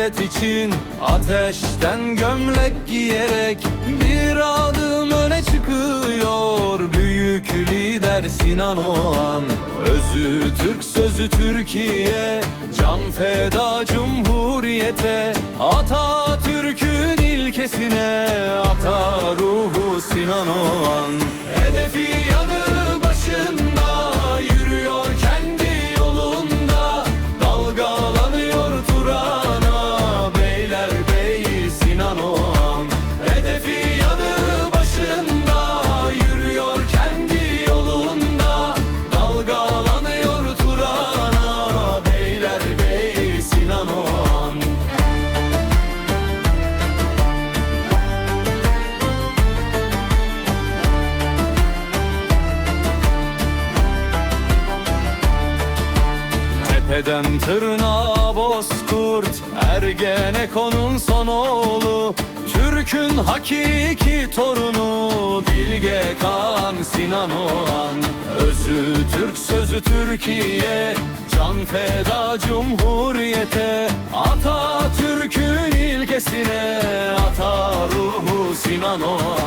millet için Ateşten gömlek giyerek Bir adım öne çıkıyor. Büyük lider Sinan Oğan Özü Türk sözü Türkiye. Can feda cumhuriyete Atatürk'ün ilkesine. Ata ruhu Sinan Oğan Tepeden tırnağa bozkurt Ergenekon'un son oğlu Türk'ün hakiki torunu Bilge Kağan Sinan Oğan. Özü Türk sözü Türkiye Can feda cumhuriyete. Atatürk'ün ilkesine Ata ruhu Sinan Oğan